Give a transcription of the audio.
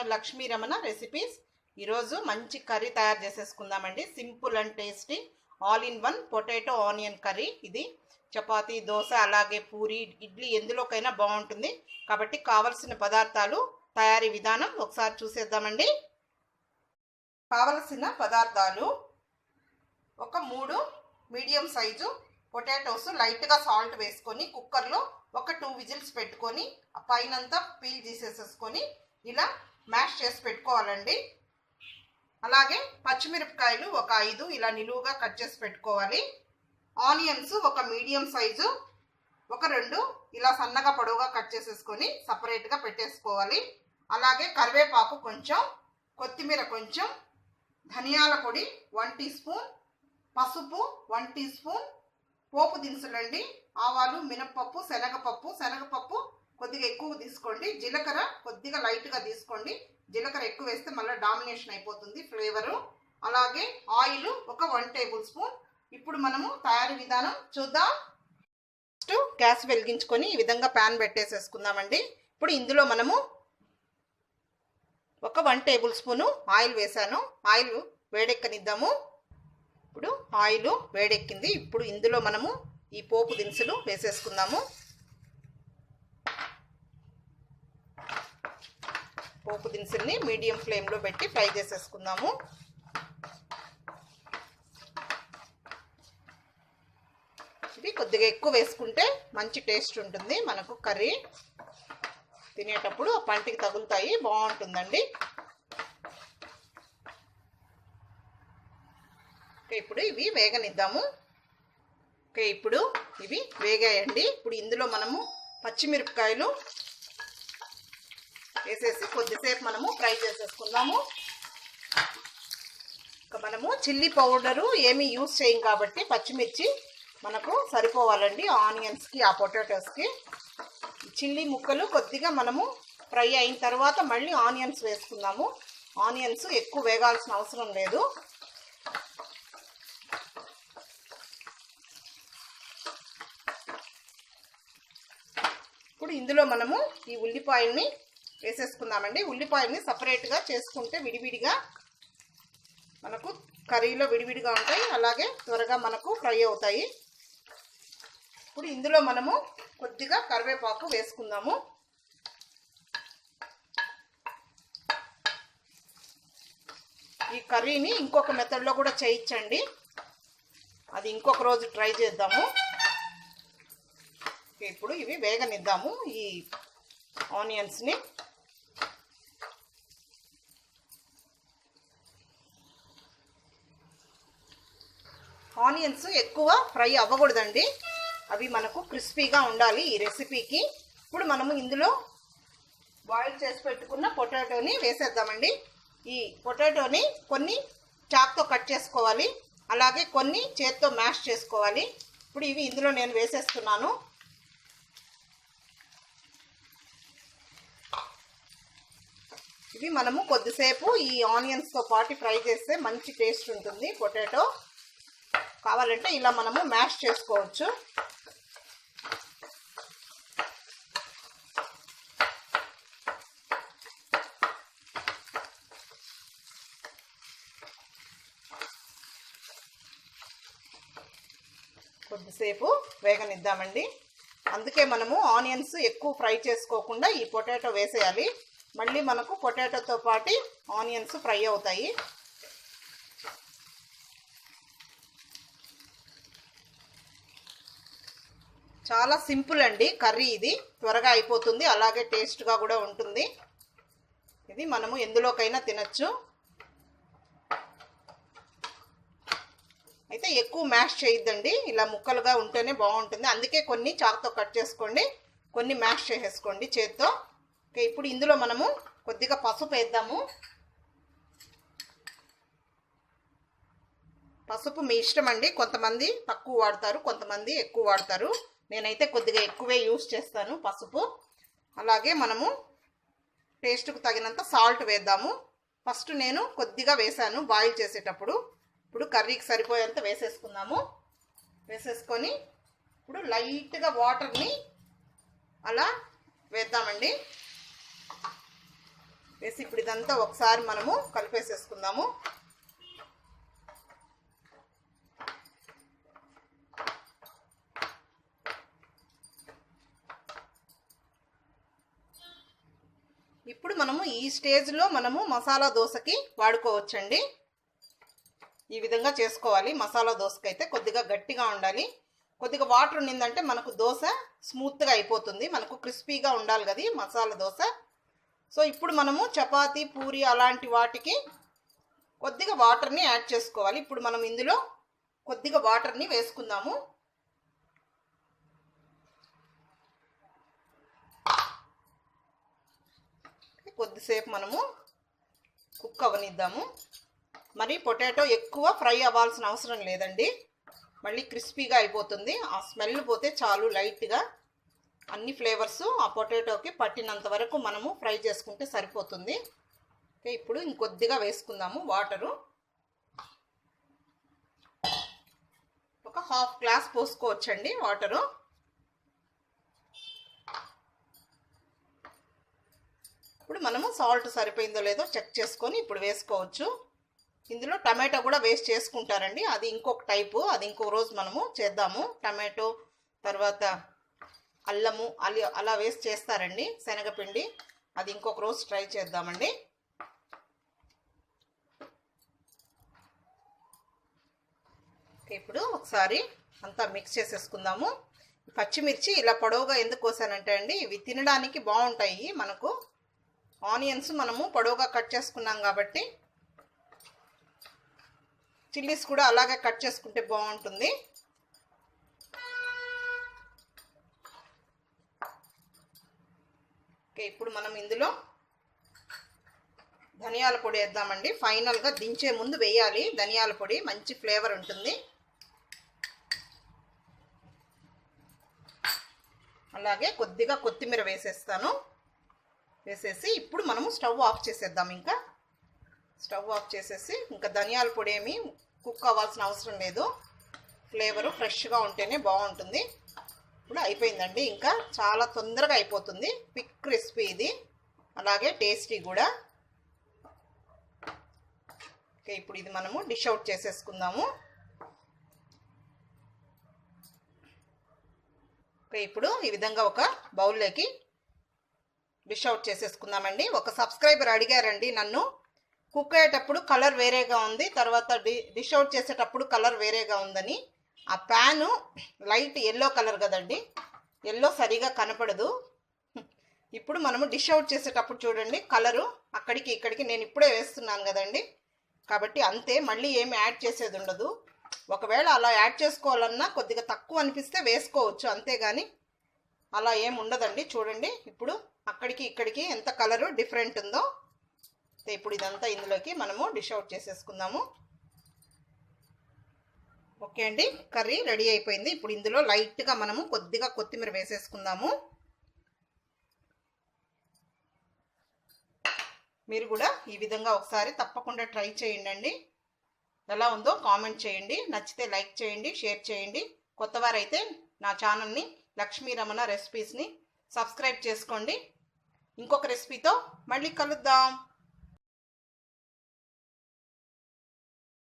Channel Lakshmi Ramana recipes ఈరోజు మంచి curry తయారు చేసేసుకుందామండి. Simple and tasty. All in one potato onion curry ఇది. చపాతి దోశ అలాగే పూరి ఇడ్లీ ఎందులోకైనా బాగుంటుంది. కాబట్టి కావలసిన పదార్థాలు తయారీ విధానం ఒకసారి చూసేద్దామండి. కావలసిన పదార్థాలు ఒక మూడు మీడియం సైజు పొటాటోస్ లైట్గా సాల్ట్ వేసుకొని కుక్కర్లో ఒక టూ విజిల్స్ పెట్టుకొని పైనంతా పీల్ తీసేసేసుకొని ఇలా మ్యాష్ చేసి పెట్టుకోవాలండి. అలాగే పచ్చిమిరపకాయలు ఒక ఐదు ఇలా నిలువుగా కట్ చేసి పెట్టుకోవాలి. ఆనియన్స్ ఒక మీడియం సైజు ఒక రెండు ఇలా సన్నగా పొడవుగా కట్ చేసేసుకొని సపరేట్గా పెట్టేసుకోవాలి. అలాగే కరివేపాకు కొంచెం కొత్తిమీర కొంచెం ధనియాల పొడి వన్ టీ స్పూన్ పసుపు వన్ టీ స్పూన్ పోపు దినుసులండి ఆవాలు మినప్పప్పు శనగపప్పు శనగపప్పు కొద్దిగా ఎక్కువ తీసుకోండి. జీలకర్ర కొద్దిగా లైట్గా తీసుకోండి. జీలకర్ర ఎక్కువ వేస్తే మళ్ళీ డామినేషన్ అయిపోతుంది ఫ్లేవరు. అలాగే ఆయిల్ ఒక వన్ టేబుల్ స్పూన్. ఇప్పుడు మనము తయారీ విధానం చూద్దాం. ఫస్ట్ గ్యాస్ వెలిగించుకొని ఈ విధంగా ప్యాన్ పెట్టేసేసుకుందామండి. ఇప్పుడు ఇందులో మనము ఒక వన్ టేబుల్ స్పూను ఆయిల్ వేసాను ఆయిల్ వేడెక్కనిద్దాము. ఇప్పుడు ఆయిల్ వేడెక్కింది. ఇప్పుడు ఇందులో మనము ఈ పోపు దినుసులు వేసేసుకుందాము. పోపు దినుసుల్ని మీడియం ఫ్లేమ్లో పెట్టి ఫ్రై చేసేసుకుందాము. ఇవి కొద్దిగా ఎక్కువ వేసుకుంటే మంచి టేస్ట్ ఉంటుంది మనకు కర్రీ తినేటప్పుడు పంటికి తగులుతాయి బాగుంటుందండి. ఓకే ఇప్పుడు ఇవి వేగనిద్దాము. ఓకే ఇప్పుడు ఇవి వేగాయండి. ఇప్పుడు ఇందులో మనము పచ్చిమిరపకాయలు వేసేసి కొద్దిసేపు మనము ఫ్రై చేసేసుకుందాము. ఇక మనము చిల్లీ పౌడరు ఏమీ యూస్ చేయం కాబట్టి పచ్చిమిర్చి మనకు సరిపోవాలండి ఆనియన్స్కి ఆ పొటాటోస్కి. చిల్లీ ముక్కలు కొద్దిగా మనము ఫ్రై అయిన తర్వాత మళ్ళీ ఆనియన్స్ వేసుకుందాము. ఆనియన్స్ ఎక్కువ వేగాల్సిన అవసరం లేదు. ఇప్పుడు ఇందులో మనము ఈ ఉల్లిపాయల్ని వేసేసుకుందామండి. ఉల్లిపాయల్ని సపరేట్గా చేసుకుంటే విడివిడిగా మనకు కర్రీలో విడివిడిగా ఉంటాయి. అలాగే త్వరగా మనకు ఫ్రై అవుతాయి. ఇప్పుడు ఇందులో మనము కొద్దిగా కరివేపాకు వేసుకుందాము. ఈ కర్రీని ఇంకొక మెథడ్లో కూడా చేయించండి. అది ఇంకొక రోజు ట్రై చేద్దాము. ఇప్పుడు ఇవి వేగనిద్దాము. ఈ ఆనియన్స్ని ఆనియన్స్ ఎక్కువ ఫ్రై అవ్వకూడదండి. అవి మనకు క్రిస్పీగా ఉండాలి ఈ రెసిపీకి. ఇప్పుడు మనము ఇందులో బాయిల్ చేసి పెట్టుకున్న పొటాటోని వేసేద్దామండి. ఈ పొటాటోని కొన్ని చాక్తో కట్ చేసుకోవాలి. అలాగే కొన్ని చేత్తో మ్యాష్ చేసుకోవాలి. ఇప్పుడు ఇవి ఇందులో నేను వేసేస్తున్నాను. ఇవి మనము కొద్దిసేపు ఈ ఆనియన్స్తో పాటు ఫ్రై చేస్తే మంచి టేస్ట్ ఉంటుంది పొటాటో. కావాలంటే ఇలా మనము మ్యాష్ చేసుకోవచ్చు. కొద్దిసేపు వేగనిద్దామండి. అందుకే మనము ఆనియన్స్ ఎక్కువ ఫ్రై చేసుకోకుండా ఈ పొటాటో వేసేయాలి. మళ్ళీ మనకు పొటాటోతో పాటు ఆనియన్స్ ఫ్రై అవుతాయి. చాలా సింపుల్ అండి కర్రీ ఇది. త్వరగా అయిపోతుంది. అలాగే టేస్ట్గా కూడా ఉంటుంది. ఇది మనము ఎందులోకైనా తినచ్చు. అయితే ఎక్కువ మ్యాష్ చేయొద్దండి. ఇలా ముక్కలుగా ఉంటేనే బాగుంటుంది. అందుకే కొన్ని చాక్తో కట్ చేసుకోండి. కొన్ని మ్యాష్ చేసేసుకోండి చేత్తో. ఓకే ఇప్పుడు ఇందులో మనము కొద్దిగా పసుపు వేద్దాము. పసుపు మీ ఇష్టం అండి. కొంతమంది తక్కువ వాడతారు కొంతమంది ఎక్కువ వాడతారు. నేనైతే కొద్దిగా ఎక్కువే యూస్ చేస్తాను పసుపు. అలాగే మనము టేస్ట్కు తగినంత సాల్ట్ వేద్దాము. ఫస్ట్ నేను కొద్దిగా వేసాను బాయిల్ చేసేటప్పుడు. ఇప్పుడు కర్రీకి సరిపోయేంత వేసేసుకుందాము. వేసేసుకొని ఇప్పుడు లైట్గా వాటర్ని అలా వేద్దామండి. వేసి ఇప్పుడు ఇదంతా ఒకసారి మనము కలిపేసేసుకుందాము. ఇప్పుడు మనము ఈ స్టేజ్లో మనము మసాలా దోశకి వాడుకోవచ్చండి. ఈ విధంగా చేసుకోవాలి. మసాలా దోశకైతే కొద్దిగా గట్టిగా ఉండాలి. కొద్దిగా వాటర్ ఉన్నిందంటే మనకు దోశ స్మూత్గా అయిపోతుంది. మనకు క్రిస్పీగా ఉండాలి కదా మసాలా దోశ. సో ఇప్పుడు మనము చపాతీ పూరి అలాంటి వాటికి కొద్దిగా వాటర్ని యాడ్ చేసుకోవాలి. ఇప్పుడు మనం ఇందులో కొద్దిగా వాటర్ని వేసుకుందాము. కొద్దిసేపు మనము కుక్ అవనిద్దాము. మరి పొటాటో ఎక్కువ ఫ్రై అవ్వాల్సిన అవసరం లేదండి. మళ్ళీ క్రిస్పీగా అయిపోతుంది. ఆ స్మెల్ పోతే చాలు లైట్గా అన్ని ఫ్లేవర్స్ ఆ పొటాటోకి పట్టినంత వరకు మనము ఫ్రై చేసుకుంటే సరిపోతుంది. ఓకే ఇప్పుడు ఇంకొద్దిగా వేసుకుందాము వాటరు. ఒక హాఫ్ గ్లాస్ పోసుకోవచ్చండి వాటరు. ఇప్పుడు మనము సాల్ట్ సరిపోయిందో లేదో చెక్ చేసుకొని ఇప్పుడు వేసుకోవచ్చు. ఇందులో టమాటో కూడా వేస్ట్ చేసుకుంటారండి. అది ఇంకొక టైపు అది ఇంకో రోజు మనము చేద్దాము. టమాటో తర్వాత అల్లము అల్లి అలా వేస్ట్ చేస్తారండి. శనగపిండి అది ఇంకొక రోజు ట్రై చేద్దామండి. ఇప్పుడు ఒకసారి అంతా మిక్స్ చేసేసుకుందాము. పచ్చిమిర్చి ఇలా పొడవుగా ఎందుకు కోసానంటే అండి ఇవి తినడానికి బాగుంటాయి మనకు. ఆనియన్స్ మనము పొడవుగా కట్ చేసుకున్నాం కాబట్టి చిల్లీస్ కూడా అలాగే కట్ చేసుకుంటే బాగుంటుంది. ఓకే ఇప్పుడు మనం ఇందులో ధనియాల పొడి వేద్దామండి. ఫైనల్గా దించే ముందు వేయాలి. ధనియాల పొడి మంచి ఫ్లేవర్ ఉంటుంది. అలాగే కొద్దిగా కొత్తిమీర వేసేస్తాను. వేసేసి ఇప్పుడు మనము స్టవ్ ఆఫ్ చేసేద్దాం ఇంకా. స్టవ్ ఆఫ్ చేసేసి ఇంకా ధనియాల పొడి ఏమి కుక్ అవ్వాల్సిన అవసరం లేదు. ఫ్లేవరు ఫ్రెష్గా ఉంటేనే బాగుంటుంది. ఇప్పుడు అయిపోయిందండి. ఇంకా చాలా తొందరగా అయిపోతుంది. పిక్ క్రిస్పీ ఇది. అలాగే టేస్టీ కూడా. ఓకే ఇప్పుడు ఇది మనము డిష్ అవుట్ చేసేసుకుందాము. ఓకే ఇప్పుడు ఈ విధంగా ఒక బౌల్లోకి డిష్ అవుట్ చేసేసుకుందామండి. ఒక సబ్స్క్రైబర్ అడిగారండి నన్ను. కుక్ అయ్యేటప్పుడు కలర్ వేరేగా ఉంది తర్వాత డి డిష్ అవుట్ చేసేటప్పుడు కలర్ వేరేగా ఉందని. ఆ ప్యాను లైట్ ఎల్లో కలర్ కదండి. ఎల్లో సరిగా కనపడదు. ఇప్పుడు మనము డిష్ అవుట్ చేసేటప్పుడు చూడండి కలరు అక్కడికి ఇక్కడికి నేను ఇప్పుడే వేస్తున్నాను కదండి. కాబట్టి అంతే మళ్ళీ ఏమి యాడ్ చేసేది ఉండదు. ఒకవేళ అలా యాడ్ చేసుకోవాలన్నా కొద్దిగా తక్కువ అనిపిస్తే వేసుకోవచ్చు అంతేగాని అలా ఏమి ఉండదండి. చూడండి ఇప్పుడు అక్కడికి ఇక్కడికి ఎంత కలరు డిఫరెంట్ ఉందో. ఇప్పుడు ఇదంతా ఇందులోకి మనము డిష్ అవుట్ చేసేసుకుందాము. ఓకే అండి కర్రీ రెడీ అయిపోయింది. ఇప్పుడు ఇందులో లైట్గా మనము కొద్దిగా కొత్తిమీర వేసేసుకుందాము. మీరు కూడా ఈ విధంగా ఒకసారి తప్పకుండా ట్రై చేయండి ఎలా ఉందో కామెంట్ చేయండి. నచ్చితే లైక్ చేయండి షేర్ చేయండి. కొత్తవారైతే నా ఛానల్ని లక్ష్మీ రమణ రెసిపీస్ని సబ్స్క్రైబ్ చేసుకోండి. ఇంకొక రెసిపీతో మళ్ళీ కలుద్దాం.